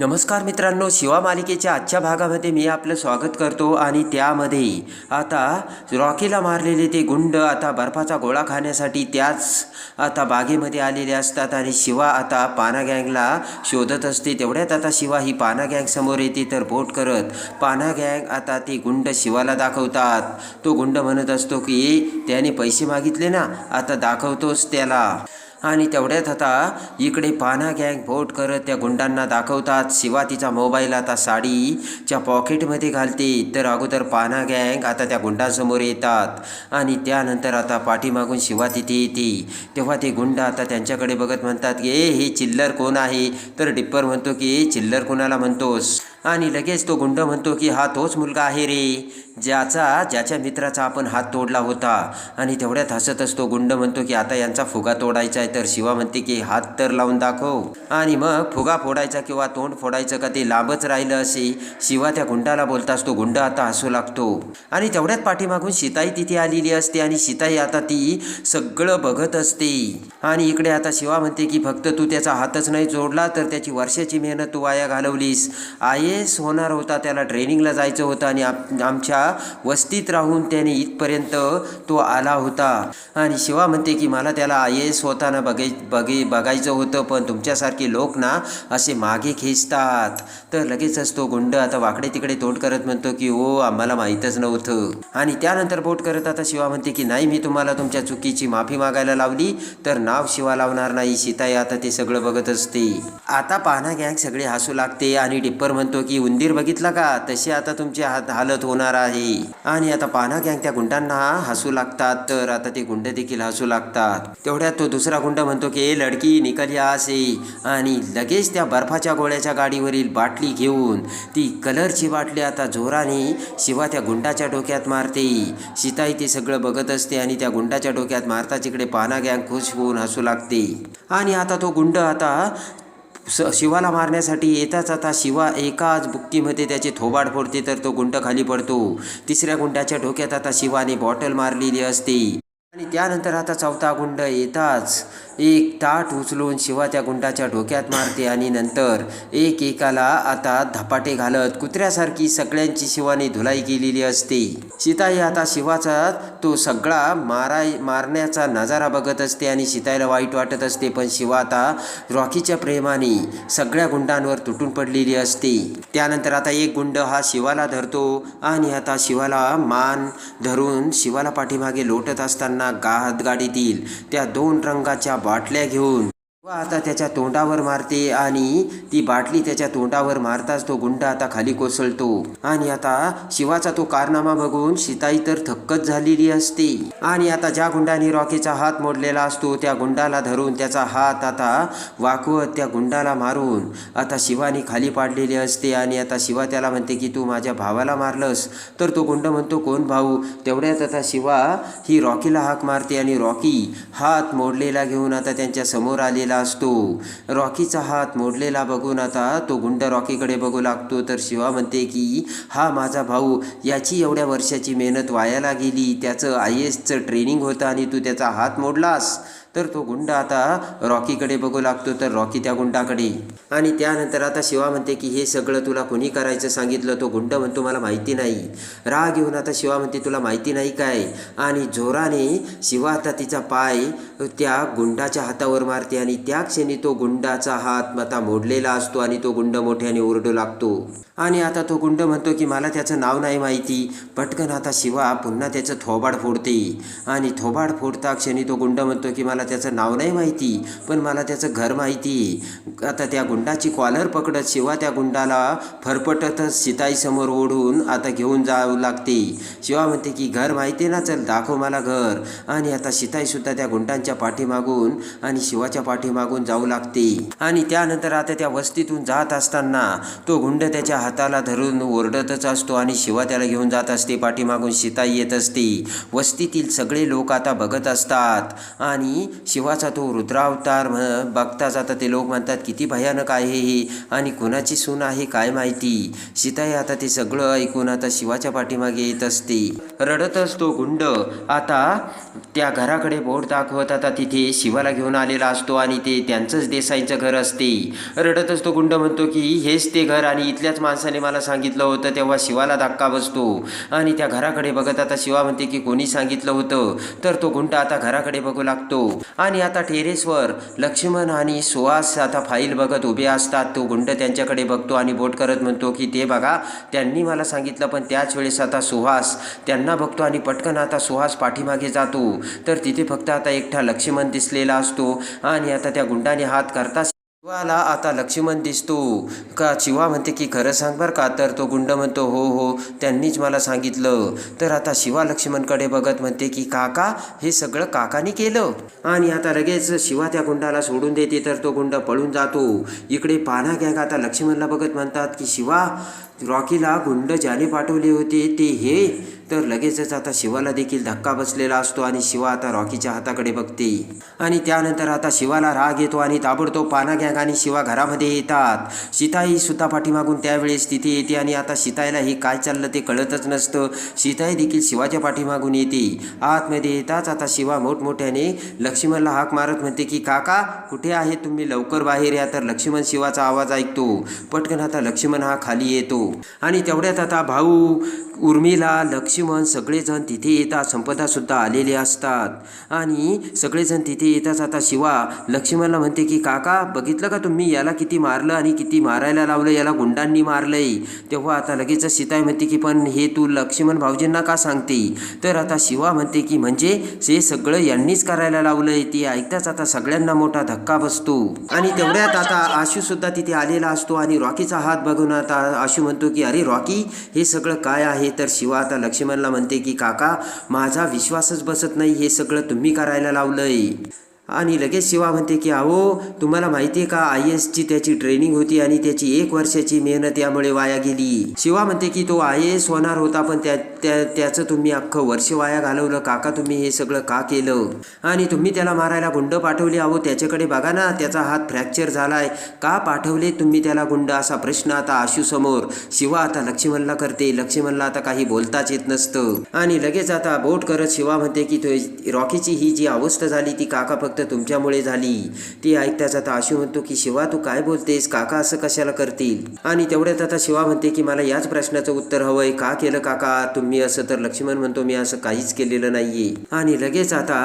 नमस्कार मित्रांनो शिवा मालिकेच्या आजच्या भागामध्ये मी आपलं स्वागत करतो आणि त्यामध्ये आता रॉकीला मारलेले ते गुंड आता बर्फाचा गोळा खाण्यासाठी त्याच आता बागेमध्ये आलेले असतात आणि शिवा आता पाना गँगला शोधत असते. तेवढ्यात आता शिवा ही पाना गँग समोर येते तर बोट करत पाना गँग आता ते गुंड शिवाला दाखवतात. तो गुंड म्हणत असतो की त्याने पैसे मागितले ना आता दाखवतोच त्याला. आणि तेवढ्यात आता इकडे पाना गँग बोट करत त्या गुंडांना दाखवतात. शिवा तिचा मोबाईल आता साडीच्या पॉकेटमध्ये घालते. तर अगोदर पाना गँग आता त्या गुंडांसमोर येतात. आणि त्यानंतर आता पाठीमागून शिवा तिथे येते. तेव्हा ते गुंड आता त्यांच्याकडे बघत म्हणतात की ए हे चिल्लर कोण आहे? तर डिप्पर म्हणतो की चिल्लर कोणाला म्हणतोस? आणि लगेच तो गुंड म्हणतो की हा तोच मुलगा आहे रे ज्याचा ज्याच्या मित्राचा आपण हात तोडला होता. आणि तेवढ्यात हसत असतो गुंड म्हणतो की आता यांचा फुगा तोडायचा आहे. तर शिवा म्हणते की हात तर लावून दाखव. आणि मग फुगा फोडायचा किंवा तोंड फोडायचं का ते लांबच राहिलं असे शिवा त्या गुंडाला बोलताच तो गुंड आता हसू लागतो. आणि तेवढ्यात पाठीमागून सीताई तिथे आलेली असते आणि सीताई आता ती सगळं बघत असते. आणि इकडे आता शिवा म्हणते की फक्त तू त्याचा हातच नाही जोडला तर त्याची वर्षाची मेहनत तू वाया घालवलीस. आहे एस होणार होता. त्याला ट्रेनिंगला जायचं होतं आणि आम- आमच्या वस्तीत राहून त्याने इथपर्यंत तो आला होता. आणि शिवा म्हणते की मला त्याला आय एस होताना बघाय बघे बघायचं होतं पण तुमच्यासारखे लोक ना असे मागे खेचतात. तर लगेचच तो गुंड आता वाकडे तिकडे तोट करत म्हणतो की ओ आम्हाला माहीतच नव्हतं. आणि त्यानंतर बोट करत आता शिवा म्हणते की नाही मी तुम्हाला तुमच्या चुकीची माफी मागायला लावली तर नाव शिवा लावणार नाही. सीताई आता ते सगळं बघत असते. आता पाना गँग सगळे हसू लागते आणि डिप्पर म्हणतो की उंदीर बघितला का? तशी आता तुमची हात हालत होणार आहे. आणि आता पाना गँग त्या गुंडांना हसू लागतात तर आता ते गुंड देखील हसू लागतात. तेवढ्यात तो दुसरा गुंड म्हणतो की ए लडकी निकल या असे. आणि लगेच त्या बर्फाच्या गोळ्याच्या गाडीवरील बाटली घेऊन ती कलरची बाटली आता जोराने शिवा त्या गुंडाच्या डोक्यात मारते. सीताई ते सगळं बघत असते आणि त्या गुंडाच्या डोक्यात मारता तिकडे पाना गँग खुश होऊन हसू लागते. आणि आता तो गुंड आता स शिवाला मारण्यासाठी येताच आता शिवा एकाच बुक्कीमध्ये त्याचे थोबाड फोडते तर तो गुंड खाली पडतो. तिसऱ्या गुंडाच्या डोक्यात आता शिवाने बॉटल मारलेली असते. आणि त्यानंतर आता चौथा गुंड येताच. एक ताट उचलून शिवा त्या गुंडाच्या डोक्यात मारते आणि नंतर एक एकाला आता धपाटे घालत कुत्र्यासारखी सगळ्यांची शिवाने धुलाई केलेली असते. सीताई आता शिवाचा तो सगळा माराय मारण्याचा नजारा बघत असते आणि सीताईला वाईट वाटत असते. पण शिवा आता रॉकीच्या प्रेमाने सगळ्या गुंडांवर तुटून पडलेली असते. त्यानंतर आता एक गुंड हा शिवाला धरतो आणि आता शिवाला मान धरून शिवाला पाठीमागे लोटत असताना गात गाडीतील त्या दोन रंगाच्या बाटल्या घेऊन आता त्याच्या तोंडावर मारते आणि ती बाटली त्याच्या तोंडावर मारताच तो गुंड आता खाली कोसळतो. आणि आता शिवाचा तो कारनामा बघून सीताई तर थक्कच झालेली असते. आणि आता ज्या गुंडाने रॉकीचा हात मोडलेला असतो त्या गुंडाला धरून त्याचा हात आता वाकवत त्या गुंडाला मारून आता शिवानी खाली पाडलेली असते. आणि आता शिवा त्याला म्हणते की तू माझ्या भावाला मारलंस. तर तो गुंड म्हणतो कोण भाऊ? तेवढ्यात आता शिवा ही रॉकीला हाक मारते आणि रॉकी हात मोडलेला घेऊन आता त्यांच्यासमोर आलेला असतो. रॉकीचा हात मोडलेला बघून आता तो गुंड रॉकीकडे बघू लागतो. तर शिवा म्हणते की हा माझा भाऊ याची एवढ्या वर्षाची मेहनत वायाला गेली. त्याचं आय एसचं ट्रेनिंग होतं आणि तू त्याचा हात मोडलास. तर तो गुंड आता रॉकीकडे बघू लागतो तर रॉकी त्या गुंडाकडे आणि त्यानंतर आता शिवा म्हणते की हे सगळं तुला कोणी करायचं सांगितलं? तो गुंड म्हणतो मला माहिती नाही. राग येऊन आता शिवा म्हणते तुला माहिती नाही काय? आणि जोराने शिवा आता तिचा पाय त्या गुंडाच्या हातावर मारते आणि त्या क्षणी तो गुंडाचा हात आता मोडलेला असतो आणि तो गुंड मोठ्याने ओरडू लागतो. आणि आता तो गुंड म्हणतो की मला त्याचं नाव नाही माहिती. पटकन आता शिवा पुन्हा त्याचं थोबाड फोडते. आणि थोबाड फोडता क्षणी तो गुंड म्हणतो की मला त्याचं नाव नाही माहिती पण मला त्याचं घर माहिती. आता त्या गुंडाची कॉलर पकडत शिवा त्या गुंडाला फरफटतच शिताईसमोर ओढून आता घेऊन जावं लागते. शिवा म्हणते की घर माहिती आहे ना चल दाखव मला घर. आणि आता शिताईसुद्धा त्या गुंडांच्या पाठीमागून आणि शिवाच्या पाठीमागून जाऊ लागते. आणि त्यानंतर आता त्या वस्तीतून जात असताना तो गुंड त्याच्या हाताला धरून ओरडतच असतो आणि शिवा त्याला घेऊन जात असते. पाठीमागून सीता येत असते. वस्तीतील सगळे लोक आता बघत असतात. आणि शिवाचा तो रुद्रावतार म्ह- बघताच आता ते लोक म्हणतात किती भयानक आहे हे. आणि कुणाची सून आहे काय माहिती? सीताई आता ते सगळं ऐकून आता शिवाच्या पाठीमागे येत असते. रडत असतो गुंड. आता त्या घराकडे बोट दाखवत आता तिथे शिवाला घेऊन आलेला असतो आणि ते त्यांचंच देसाईंचं घर असते. रडत असतो गुंड म्हणतो की हेच ते घर आणि इथल्याच माणसं माणसाने मला सांगितलं होतं तेव्हा शिवाला धक्का बसतो. आणि त्या घराकडे बघत आता शिवा म्हणते की कोणी सांगितलं होतं? तर तो गुंड आता घराकडे बघू लागतो. आणि आता टेरेसवर लक्ष्मण आणि सुहास आता फाईल बघत उभे असतात. तो गुंड त्यांच्याकडे बघतो आणि बोट करत म्हणतो की ते बघा त्यांनी मला सांगितलं पण त्याच वेळेस आता सुहास त्यांना बघतो आणि पटकन आता सुहास पाठीमागे जातो. तर तिथे फक्त आता एकटा लक्ष्मण दिसलेला असतो. आणि आता त्या गुंडाने हात करता शिवाला आता लक्ष्मण दिसतो. का शिवा म्हणते की खरं सांग बरं का तर तो गुंड म्हणतो हो हो त्यांनीच मला सांगितलं. तर आता शिवा लक्ष्मणकडे बघत म्हणते की काका हे सगळं काकाने केलं. आणि आता लगेच शिवा त्या गुंडाला सोडून देते तर तो गुंड पळून जातो. इकडे पाना गँग आता लक्ष्मणला बघत म्हणतात की शिवा रॉकीला गुंड ज्याने पाठवले होते ते हे. तर लगेचच आता शिवाला देखील धक्का बसलेला असतो आणि शिवा आता रॉकीच्या हाताकडे बघते. आणि त्यानंतर आता शिवाला राग येतो आणि ताबडतोब पाना गँग आणि शिवा घरामध्ये येतात. सीताई सुद्धा पाठीमागून त्यावेळेस तिथे येते आणि आता सीताईला हे काय चाललं ते कळतच नसतं. सीताई देखील शिवाच्या पाठीमागून येते. आतमध्ये येताच आता शिवा मोठमोठ्याने लक्ष्मणला हाक मारत म्हणते की काका कुठे आहे तुम्ही? लवकर बाहेर या. तर लक्ष्मण शिवाचा आवाज ऐकतो. पटकन आता लक्ष्मण हा खाली येतो. आणि तेवढ्यात आता भाऊ उर्मिला लक्ष्मण सगळेजण तिथे येतात. संपदासुद्धा आलेले असतात. आणि सगळेजण तिथे येताच आता शिवा लक्ष्मणला म्हणते की काका बघितलं का तुम्ही? याला किती मारलं आणि किती मारायला लावलं? याला गुंडांनी मारलंय. तेव्हा आता लगेच सीताय म्हणते की पण हे तू लक्ष्मण भाऊजींना का सांगते? तर आता शिवा म्हणते की म्हणजे हे सगळं यांनीच करायला लावलंय. ते ऐकताच आता सगळ्यांना मोठा धक्का बसतो. आणि तेवढ्यात आता आशू सुद्धा तिथे आलेला असतो आणि रॉकीचा हात बघून आता आशू म्हणतो की अरे रॉकी हे सगळं काय आहे? तर शिवा आता लक्ष्मणला म्हणते की काका माझा विश्वासच बसत नाही हे सगळं तुम्ही करायला लावलंय. आणि लगेच शिवा म्हणते की अहो तुम्हाला माहिती आहे का आय एसची त्याची ट्रेनिंग होती आणि त्याची एक वर्षाची मेहनत यामुळे वाया गेली. शिवा म्हणते की तो आय एस होणार होता पण त्या त्या त्याचं तुम्ही अख्खं वर्ष वाया घालवलं. काका तुम्ही हे सगळं का केलं? आणि तुम्ही त्याला मारायला गुंड पाठवले अहो त्याच्याकडे बघा ना त्याचा हात फ्रॅक्चर झालाय. का पाठवले तुम्ही त्याला गुंड? असा प्रश्न आता आशूसमोर शिवा आता लक्ष्मणला करते. लक्ष्मणला आता काही बोलताच येत नसतं. आणि लगेच आता बोट करत शिवा म्हणते की तो रॉकीची ही जी अवस्था झाली ती काका फक्त तुमच्यामुळे झाली. ती ऐकताच आता आशू म्हणतो की शिवा तू काय बोलतेस? काका असं कशाला करतील? आणि तेवढ्यात आता शिवा म्हणते की मला याच प्रश्नाचं उत्तर हवंय. का केलं काका? तुम्ही मी असं तर लक्ष्मण म्हणतो मी असं काहीच केलेलं नाहीये. आणि लगेच आता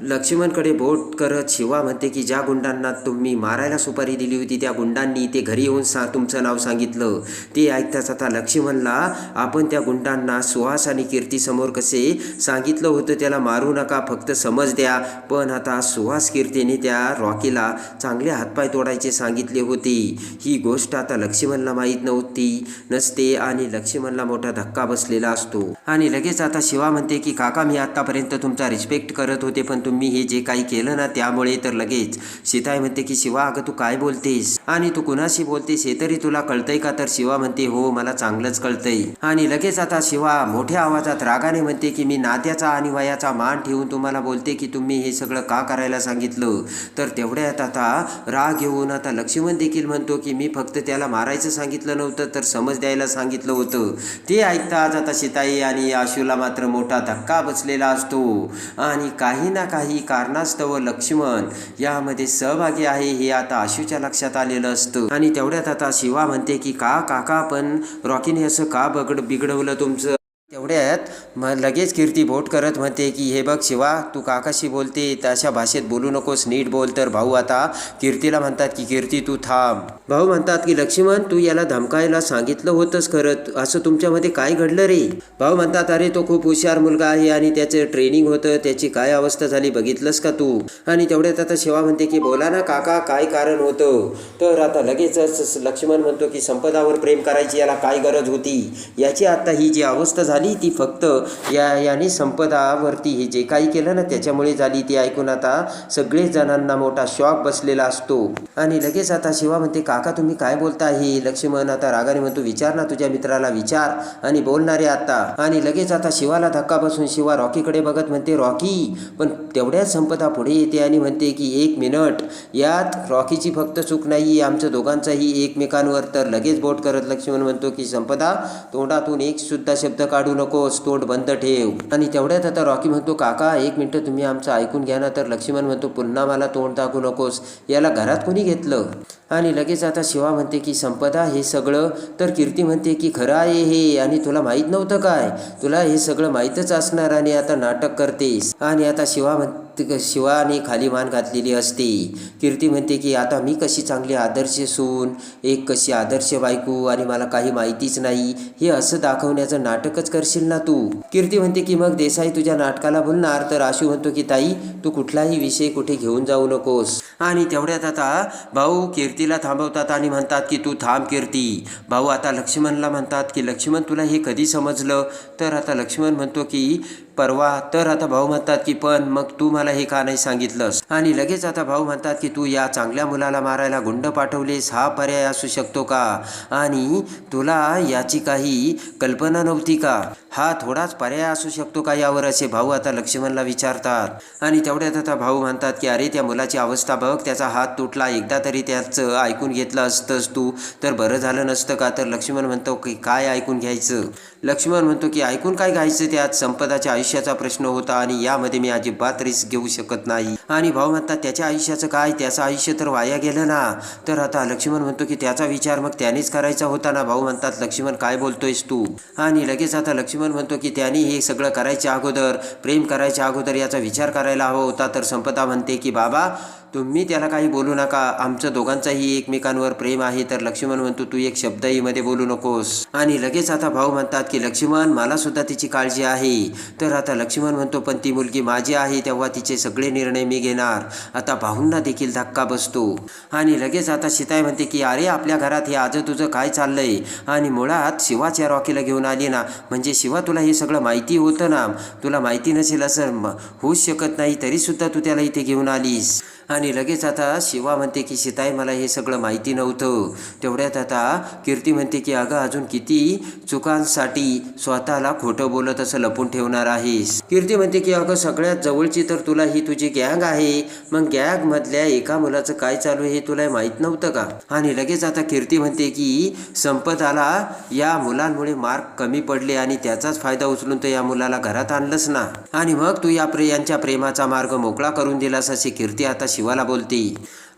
लक्ष्मणकडे बोट करत शिवा म्हणते की ज्या गुंडांना तुम्ही मारायला सुपारी दिली होती त्या गुंडांनी ते घरी येऊन सा तुमचं नाव सांगितलं. ते ऐकताच आता लक्ष्मणला आपण त्या गुंडांना सुहास आणि कीर्ती समोर कसे सांगितलं होतं त्याला मारू नका फक्त समज द्या. पण आता सुहास कीर्तीने त्या रॉकीला चांगले हातपाय तोडायचे सांगितले होते. ही गोष्ट आता लक्ष्मणला माहीत नव्हती नसते आणि लक्ष्मणला मोठा धक्का बसलेला असतो. आणि लगेच आता शिवा म्हणते की काका मी आतापर्यंत तुमचा रिस्पेक्ट करत होते पण तुम्ही हे जे काही केलं ना त्यामुळे तर लगेच. सीताई म्हणते की शिवा अगं तू काय बोलतेस? आणि तू कुणाशी बोलतेस हे तरी तुला कळतंय का? तर शिवा म्हणते हो मला चांगलंच कळतंय. आणि लगेच आता शिवा मोठ्या आवाजात रागाने म्हणते की मी नात्याचा आणि वयाचा मान ठेवून तुम्हाला बोलते की तुम्ही हे सगळं का करायला सांगितलं? तर तेवढ्यात आता राग येऊन आता लक्ष्मण देखील म्हणतो की मी फक्त त्याला मारायचं सांगितलं नव्हतं तर समज द्यायला सांगितलं होतं. ते ऐकताच आता सीताई आणि आशूला मात्र मोठा धक्का बसलेला असतो. आणि काही ना काही कारणास्तव लक्ष्मण यामध्ये सहभागी आहे हे आता आशूच्या लक्षात आलेलं असतं. आणि तेवढ्यात आता शिवा म्हणते की का काका पण रॉकीने असं का बगड बिघडवलं तुमचं? तेवढ्यात मग लगेच कीर्ती बोट करत म्हणते की हे बघ शिवा तू काकाशी बोलते तशा भाषेत बोलू नकोस नीट बोल तर भाऊ आता. कीर्तीला म्हणतात की कीर्ती तू थांब. भाऊ म्हणतात की लक्ष्मण तू याला धमकायला सांगितलं होतंस खरं असं तुमच्यामध्ये काय घडलं रे? भाऊ म्हणतात अरे तो खूप हुशार मुलगा आहे आणि त्याचं ट्रेनिंग होतं त्याची काय अवस्था झाली बघितलंस का तू? आणि तेवढ्यात आता शिवा म्हणते की बोला ना काका काय कारण होतं? तर आता लगेचच लक्ष्मण म्हणतो की संपदावर प्रेम करायची याला काय गरज होती? याची आता ही जी अवस्था झाली झाली ती फक्त. या याने संपदावरती हे जे काही केलं ना त्याच्यामुळे झाली ती ऐकून आता सगळेच जणांना मोठा शॉक बसलेला असतो. आणि लगेच आता शिवा म्हणते काका तुम्ही काय बोलता हे लक्ष्मण आता रागाने म्हणतो विचार ना तुझ्या मित्राला विचार. आणि बोलणारे आता. आणि लगेच आता शिवाला धक्का बसून शिवा रॉकीकडे बघत म्हणते रॉकी पण तेवढ्याच संपदा पुढे येते. आणि म्हणते की एक मिनिट यात रॉकीची फक्त चूक नाही आमचं दोघांचाही एकमेकांवर तर लगेच बोट करत लक्ष्मण म्हणतो की संपदा तोंडातून एक सुद्धा शब्द काढू नकोस तोंड बंद ठेव. आणि तेवढ्यात आता रॉकी म्हणतो काका एक मिनटं तुम्ही आमचं ऐकून घ्या ना. तर लक्ष्मण म्हणतो पुन्हा मला तोंड दाखवू नकोस. याला घरात कोणी घेतलं? आणि लगेच आता शिवा म्हणते की संपदा हे सगळं. तर कीर्ती म्हणते की खरं आहे हे. आणि तुला माहीत नव्हतं काय? तुला हे सगळं माहीतच असणार आणि आता नाटक करतेस. आणि आता शिवा म्हणते शिवाने खाली मान घातलेली असते. कीर्ती म्हणते की आता मी कशी चांगली आदर्श सून एक कशी आदर्श बायको आणि मला काही माहितीच नाही. हे असं दाखवण्याचं नाटकच करशील ना तू? कीर्ती म्हणते की मग देसाई तुझ्या नाटकाला बोलणार. तर आशू म्हणतो की ताई तू कुठलाही विषय कुठे घेऊन जाऊ नकोस. आणि तेवढ्यात आता भाऊ कीर्ती कीर्तीला थांबवतात आणि म्हणतात की तू थांब कीर्ती. भाऊ आता लक्ष्मणला म्हणतात की लक्ष्मण तुला हे कधी समजलं? तर आता लक्ष्मण म्हणतो की परवा तर आता भाऊ म्हणतात की पण मग तू मला हे का नाही सांगितलंस? आणि लगेच आता भाऊ म्हणतात की तू या चांगल्या मुलाला मारायला गुंड पाठवलेस हा पर्याय असू शकतो का? आणि तुला याची काही कल्पना नव्हती का? हा थोडाच पर्याय असू शकतो का यावर? असे भाऊ आता लक्ष्मणला विचारतात. आणि तेवढ्यात आता भाऊ म्हणतात की अरे त्या मुलाची अवस्था बघ त्याचा हात तुटला एकदा तरी त्याचं ऐकून घेतलं असतंस तू तर बरं झालं नसतं का? तर लक्ष्मण म्हणतो की काय ऐकून घ्यायचं? लक्ष्मण म्हणतो की ऐकून काय घ्यायचं त्यात? संपदाच्या आयुष्याचा प्रश्न होता आणि यामध्ये मी अजिबात रिस्क घेऊ शकत नाही. आणि भाऊ म्हणतात त्याच्या आयुष्याचं काय? त्याचं आयुष्य तर वाया गेलं ना. तर आता लक्ष्मण म्हणतो की त्याचा विचार मग त्यानेच करायचा होता ना? भाऊ म्हणतात लक्ष्मण काय बोलतोयस तू? आणि लगेच आता लक्ष्मण म्हणतो की त्यांनी हे सगळं करायच्या अगोदर प्रेम करायच्या अगोदर याचा विचार करायला हवा होता. तर संपदा म्हणते की बाबा तुम्ही त्याला काही बोलू नका. आमचं दोघांचाही एकमेकांवर प्रेम आहे तर लक्ष्मण म्हणतो तू एक शब्दही मध्ये बोलू नकोस. आणि लगेच आता भाऊ म्हणतात की लक्ष्मण मला सुद्धा तिची काळजी आहे. तर आता लक्ष्मण म्हणतो पण ती मुलगी माझी आहे तेव्हा तिचे सगळे निर्णय मी घेणार. आता भाऊंना देखील धक्का बसतो. आणि लगेच आता शिताय म्हणते की अरे आपल्या घरात हे आज तुझं काय चाललंय? आणि मुळात शिवाच्या रॉकीला घेऊन आली ना. म्हणजे शिवा तुला हे सगळं माहिती होतं ना? तुला माहिती नसेल असं म- होऊच शकत नाही तरीसुद्धा तू त्याला इथे घेऊन आलीस. आणि लगेच आता शिवा म्हणते की सीताई मला हे सगळं माहिती नव्हतं. तेवढ्यात आता कीर्ती म्हणते की अगं अजून किती चुकांसाठी स्वतःला खोटं बोलत असं लपून ठेवणार आहेस. कीर्ती म्हणते की अगं सगळ्यात जवळची तर तुला ही तुझी गँग आहे. मग गँग मधल्या एका मुलाचं काय चालू आहे हे तुला माहीत नव्हतं का? आणि लगेच आता कीर्ती म्हणते की संपदाला या मुलांमुळे मार्क कमी पडले आणि त्याचाच फायदा उचलून तर या मुलाला घरात आणलंच ना. आणि मग तू या प्रे यांच्या प्रेमाचा मार्ग मोकळा करून दिलास अशी कीर्ती आता शिवाला बोलती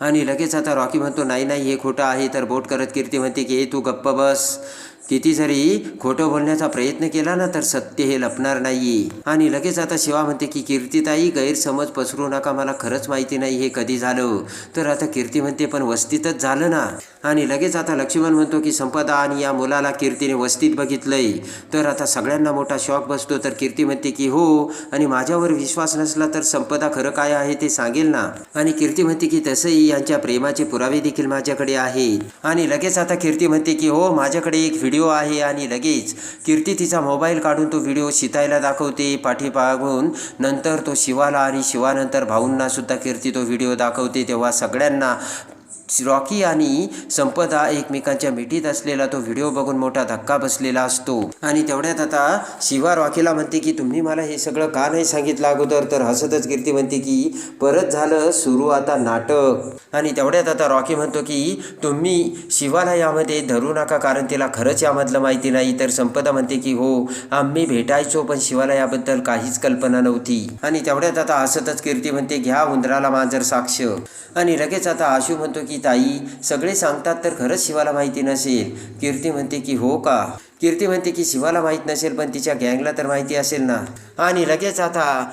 आणि लगेच आता रॉकी म्हणतो नाही नाही हे खोटं आहे. तर बोट करत कीर्ती म्हणते की हे तू गप्प बस. किती जरी खोटं बोलण्याचा प्रयत्न केला ना तर सत्य हे लपणार नाही आणि लगेच आता शिवा म्हणते की कीर्तीताई गैरसमज पसरू नका मला खरंच माहिती नाही हे कधी झालं. तर आता कीर्ती म्हणते पण वस्तीतच झालं ना. आणि लगेच आता लक्ष्मण म्हणतो की संपदा आणि या मुलाला कीर्तीने वस्तीत बघितलंय. तर आता सगळ्यांना मोठा शॉक बसतो तर कीर्ती म्हणते की हो आणि माझ्यावर विश्वास नसला तर संपदा खरं काय आहे ते सांगेल ना. आणि कीर्ती म्हणते की तसंही यांच्या प्रेमाचे पुरावे देखील माझ्याकडे आहेत. आणि लगेच आता कीर्ती म्हणते की हो माझ्याकडे एक व्हिडिओ आहे आणि लगेच कीर्ती तिचा मोबाईल काढून तो व्हिडिओ सीताईला दाखवते पाठीपागून नंतर तो शिवाला आणि शिवानंतर भाऊंना सुद्धा कीर्ती तो व्हिडिओ दाखवते तेव्हा सगळ्यांना रॉकी आणि संपदा एकमेकांच्या मिठीत असलेला तो व्हिडिओ बघून मोठा धक्का बसलेला असतो. आणि तेवढ्यात आता शिवा रॉकीला म्हणते की तुम्ही मला हे सगळं का नाही सांगितलं अगोदर? तर हसतच कीर्ती म्हणते की परत झालं सुरू आता नाटक. आणि तेवढ्यात आता रॉकी म्हणतो की तुम्ही शिवाला यामध्ये धरू नका कारण तिला खरंच यामधलं माहिती नाही. तर संपदा म्हणते की हो आम्ही भेटायचो पण शिवाला याबद्दल काहीच कल्पना नव्हती. आणि तेवढ्यात आता हसतच कीर्ती म्हणते घ्या उंदराला मांजर साक्ष. आणि लगेच आता आशू म्हणतो की ताई सगळे सांगतात तर खरंच शिवाला माहिती नसेल. कीर्ती म्हणते की हो का? कीर्ती म्हणते की शिवाला माहीत नसेल पण तिच्या गँगला तर माहिती असेल ना. आणि लगेच आता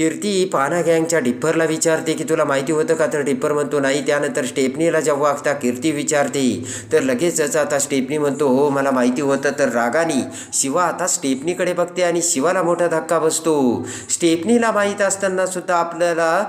कीर्ती पाना गँगच्या डिप्परला विचारते की तुला माहिती होतं का? तर डिप्पर म्हणतो नाही. त्यानंतर स्टेपनीला जेव्हा आता कीर्ती विचारते तर लगेचच आता स्टेपनी म्हणतो हो मला माहिती होतं. तर रागानी शिवा आता स्टेपनीकडे बघते आणि शिवाला मोठा धक्का बसतो. स्टेपनीला माहीत असताना सुद्धा आपल्याला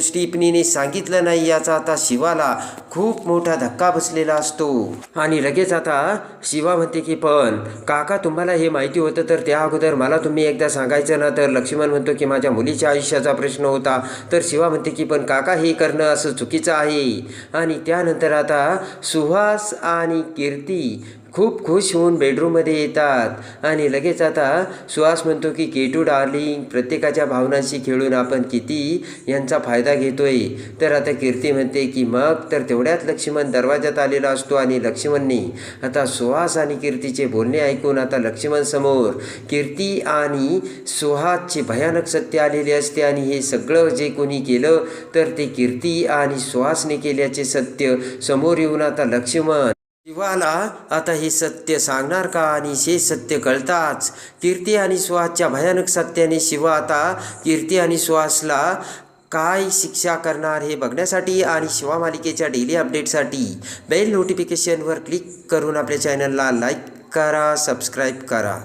स्टेपनीने सांगितलं नाही याचा आता शिवाला खूप मोठा धक्का बसलेला असतो. आणि लगेच आता शिवा म्हणते की पण काका तुम्हाला हे माहिती होतं तर त्या अगोदर मला तुम्ही एकदा सांगायचं ना? तर लक्ष्मण म्हणतो की माझ्या मुलीच्या आयुष्याचा प्रश्न होता. तर शिवा म्हणते की पण काका हे करणं असं चुकीचं आहे. आणि त्यानंतर आता सुहास आणि कीर्ती खूप खुश होऊन बेडरूममध्ये येतात. आणि लगेच आता सुहास म्हणतो की केटू डार्लिंग प्रत्येकाच्या भावनांशी खेळून आपण किती यांचा फायदा घेतोय. तर आता कीर्ती म्हणते की मग तर तेवढ्यात लक्ष्मण दरवाजात आलेला असतो आणि लक्ष्मणने आता सुहास आणि कीर्तीचे बोलणे ऐकून आता लक्ष्मण समोर कीर्ती आणि सुहासचे भयानक सत्य आलेले असते आणि हे सगळं जे कोणी केलं तर ते कीर्ती आणि सुहासने केल्याचे सत्य समोर येऊन आता लक्ष्मण शिवाला आता हे सत्य सांगणार का आणि हे सत्य कळताच? कीर्ती आणि सुहासच्या भयानक सत्याने शिवा आता. कीर्ती आणि सुहासला काय शिक्षा करणार हे बघण्यासाठी आणि शिवा मालिकेच्या डेली अपडेटसाठी बेल नोटिफिकेशनवर क्लिक करून आपल्या चॅनलला लाईक करा सबस्क्राईब करा.